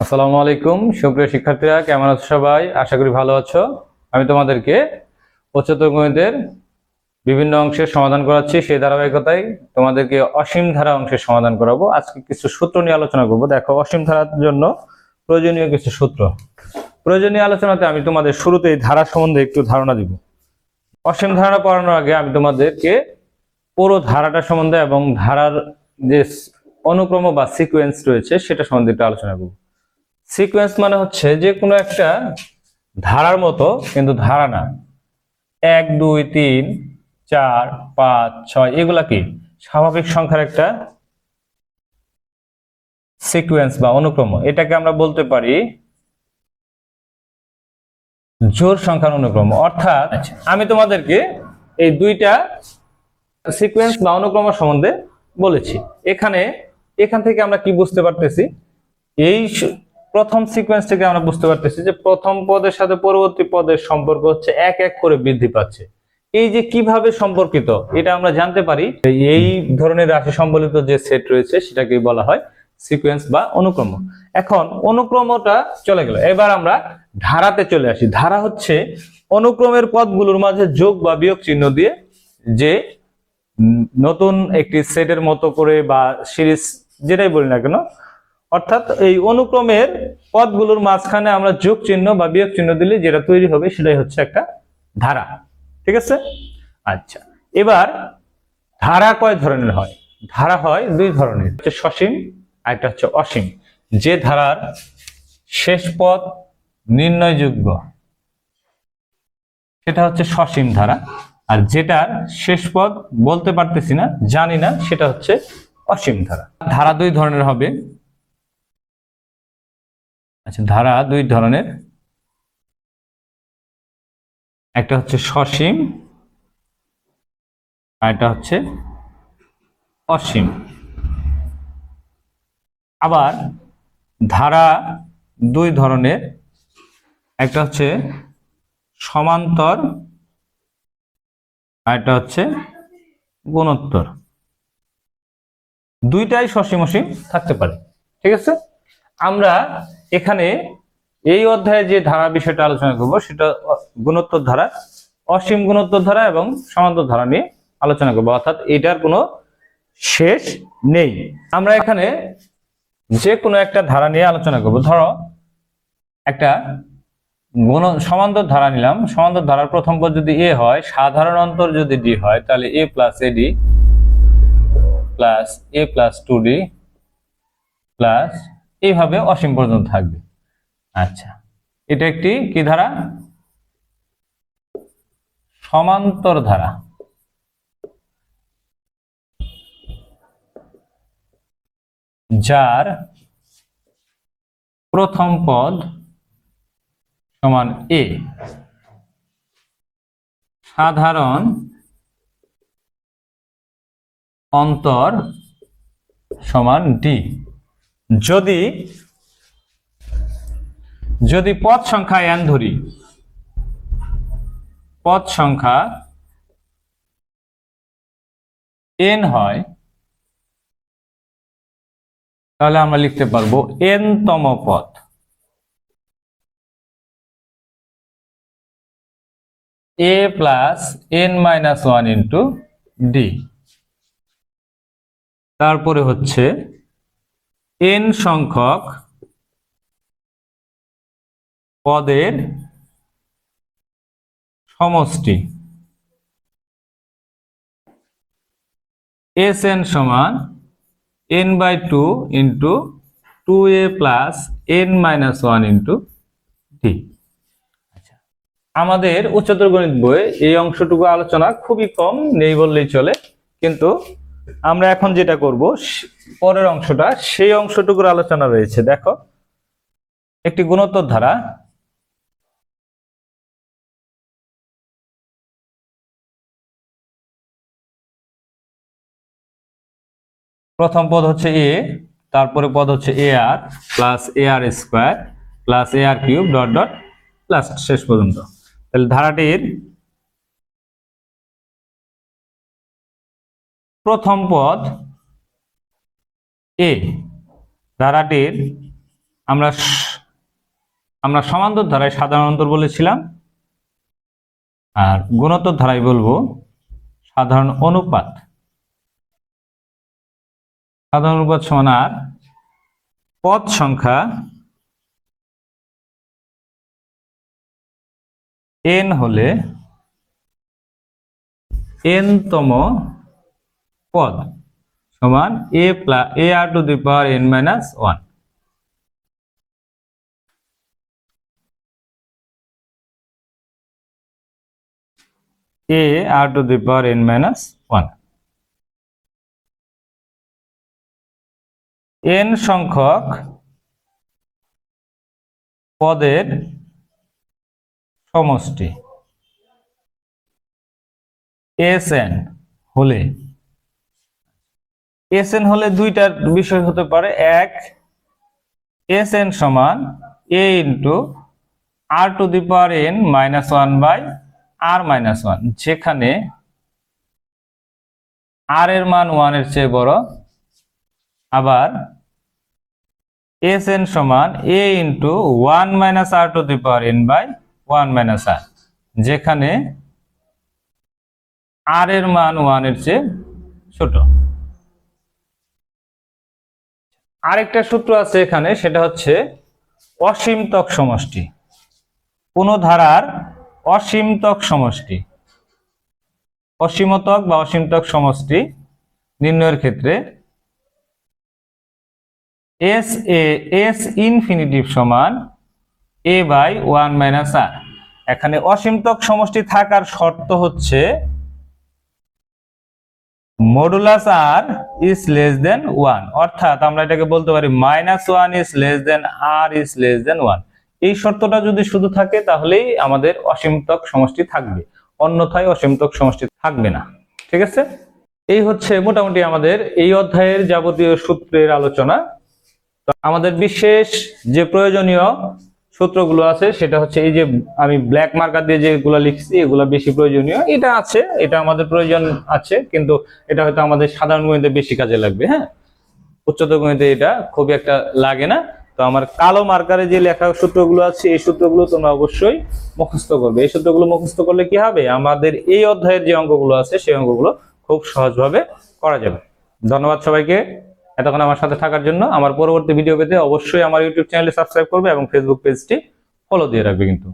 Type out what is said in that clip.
আসসালামু আলাইকুম। সুপ্রিয় শিক্ষার্থীরা, কেমন আছো সবাই? আশা করি ভালো আছো। আমি তোমাদেরকে উচ্চতর গণিতের বিভিন্ন অংশের সমাধান করাচ্ছি। সেই ধারাবাহিকতায় তোমাদেরকে অসীম ধারা অংশের সমাধান করাবো। আজকে কিছু সূত্র নিয়ে আলোচনা করব। দেখো, অসীম ধারার জন্য প্রয়োজনীয় কিছু সূত্র। প্রয়োজনীয় আলোচনাতে আমি তোমাদের শুরুতেই ধারা সম্বন্ধে একটু ধারণা দিব। অসীম ধারা পড়ানোর আগে আমি তোমাদেরকে পুরো ধারাটা সম্বন্ধে এবং ধারার যে অনুক্রম বা সিকোয়েন্স রয়েছে, সেটা সম্বন্ধে একটু আলোচনা করব। সিকোয়েন্স মানে হচ্ছে যে কোনো একটা ধারার মতো কিন্তু ধারা না। এক দুই তিন চার পাঁচ ছয় এগুলা কি? স্বাভাবিক সংখ্যার একটা সিকোয়েন্স বা অনুক্রম। এটাকে আমরা বলতে পারি জোর সংখ্যার অনুক্রম। অর্থাৎ আমি তোমাদেরকে এই দুইটা সিকোয়েন্স বা অনুক্রম সম্বন্ধে বলেছি। এখানে এখান থেকে আমরা কি বুঝতে পারতেছি? এই প্রথম সিকোয়েন্স থেকে আমরা বুঝতে পারতেছি যে প্রথম পদের সাথে পরবর্তী পদের সম্পর্ক হচ্ছে এক এক করে বৃদ্ধি পাচ্ছে। এই যে কীভাবে সম্পর্কিত, এটা আমরা জানতে পারি। এই ধরনের রাশি সম্বলিত যে সেট রয়েছে সেটাকে বলা হয় সিকোয়েন্স বা অনুক্রম। এখন অনুক্রমটা চলে গেল। এবার আমরা ধারাতে চলে আসি। ধারা হচ্ছে অনুক্রমের পদগুলোর মাঝে যোগ বা বিয়োগ চিহ্ন দিয়ে যে নতুন একটি সেটের মতো করে বা সিরিজ যেটাই বলি না কেন অর্থাৎ এই অনুক্রমের পদগুলোর মাঝখানে আমরা যোগ চিহ্ন বা বিয়োগ চিহ্ন দিলে যেটা তৈরি হবে সেটাই হচ্ছে একটা ধারা। ঠিক আছে? আচ্ছা। এবার ধারা কয় ধরনের হয়? ধারা হয় দুই ধরনের। হচ্ছে সসীম, আর একটা হচ্ছে অসীম। যে ধারার শেষ পদ নির্ণয়যোগ্য, সেটা হচ্ছে সসীম ধারা। আর যেটার শেষ পদ বলতে পারতেছি না, জানি না, সেটা হচ্ছে অসীম ধারা। ধারা দুই ধরনের হবে। আচ্ছা ধারা দুই ধরনের। একটা হচ্ছে সসীম, আর একটা হচ্ছে অসীম। আবার ধারা দুই ধরনের, একটা হচ্ছে সমান্তর, আর একটা হচ্ছে গুণোত্তর। দুইটাই সসীম অসীম থাকতে পারে, ঠিক আছে? আমরা এখানে এই অধ্যায়ে যে ধারা বিষয়টা আলোচনা করব, সেটা গুণোত্তর ধারা, অসীম গুণোত্তর ধারা এবং সমান্তর ধারা নিয়ে আলোচনা করব। অর্থাৎ এটার কোনো শেষ নেই। আমরা এখানে যে কোনো একটা ধারা নিয়ে আলোচনা করব। ধরো, একটা গুণ, সমান্তর ধারা নিলাম। সমান্তর ধারার প্রথম পদ যদি এ হয়, সাধারণ অন্তর যদি ডি হয়, তাহলে A plus A D plus A plus two D plus এইভাবে অসীম পর্যন্ত থাকবে। আচ্ছা এটা একটি কি ধারা? সমান্তর ধারা। যার প্রথম পদ সমান এ সাধারণ অন্তর সমান ডি যদি যদি পদ সংখ্যা এন ধরি, পদ সংখ্যা এন হয়, তাহলে আমরা লিখতে পারব এন তম পদ। A plus N minus one into D তারপরে হচ্ছে এন সংখ্যক পদের সমষ্টি। এস এন সমান N by two into two A plus N minus one into D আমাদের উচ্চতর গণিত বই এই অংশটুকু আলোচনা খুবই কম, নেই বললেই চলে, কিন্তু আমরা এখন যেটা করব পরের অংশটা, সেই অংশটুকুর আলোচনা রয়েছে। দেখো, একটি গুণোত্তর ধারা। প্রথম পদ হচ্ছে এ তারপরে পদ হচ্ছে A R plus A R square plus A R cube dot dot plus শেষ পর্যন্ত। তাহলে ধারাটির প্রথম পদ এ ধারাটির আমরা আমরা সমান্তর ধারায় সাধারণ অন্তর বলেছিলাম। আর গুণোত্তর ধারায় বলব সাধারণ অনুপাত। সাধারণ অনুপাত সমান আর। পদ সংখ্যা এন হলে এন তম পদ সমান A plus A R to the power N minus one A R to the power N minus one N সংখ্যক পদের সমষ্টি এস এন হলে এস এন হলে দুইটার বিষয় হতে পারে। এক এস এন সমান A into R to the power N minus one by R minus one, যেখানে আর এর মান ওয়ানের চেয়ে বড়। আবার এস এন সমান A into one minus R to the power N by one minus R, যেখানে আর এর মান ওয়ানের চেয়ে ছোট। আরেকটা সূত্র আছে এখানে, সেটা হচ্ছে অসীমতক সমষ্টি। কোন ধারার অসীমতক সমষ্টি? অসীমতক বা অসীমতক সমষ্টি নির্ণয়ের ক্ষেত্রে এস এ এস ইনফিনিটিভ সমান A by one minus R এখানে অসীমতক সমষ্টি থাকার শর্ত হচ্ছে modulus R is less than one অর্থাৎ আমরা এটাকে বলতে পারি minus one is less than R is less than one এই শর্তটা যদি শুধু থাকে, তাহলেই আমাদের অসীমতক সমষ্টি থাকবে। অন্যথায় অসীমতক সমষ্টি থাকবে না। ঠিক আছে? এই হচ্ছে মোটামুটি আমাদের এই অধ্যায়ের যাবতীয় সূত্রের আলোচনা। আমাদের বিশেষ যে প্রয়োজনীয় সূত্রগুলো আছে, সেটা হচ্ছে এই যে আমি ব্ল্যাক মার্কার দিয়ে যেগুলো লিখছি, এগুলো বেশি প্রয়োজনীয়। এটা আছে, এটা আমাদের প্রয়োজন আছে, কিন্তু এটা হয়তো আমাদের সাধারণ গণিতে বেশি কাজে লাগবে হ্যাঁ? উচ্চতর গণিতে এটা খুবই একটা লাগে না। তো আমার কালো মার্কারে যে লেখা সূত্রগুলো আছে, এই সূত্রগুলো তোমরা অবশ্যই মুখস্থ করবে। এই সূত্রগুলো মুখস্থ করলে কি হবে? আমাদের এই অধ্যায়ের যে অঙ্কগুলো আছে, সেই অঙ্কগুলো খুব সহজভাবে করা যাবে। ধন্যবাদ সবাইকে। এতক্ষণ আমার সাথে থাকার জন্য আমার পরবর্তী ভিডিও পেতে অবশ্যই আমার ইউটিউব চ্যানেলে সাবস্ক্রাইব করবে এবং ফেসবুক পেজটি ফলো দিয়ে রাখবে কিন্তু।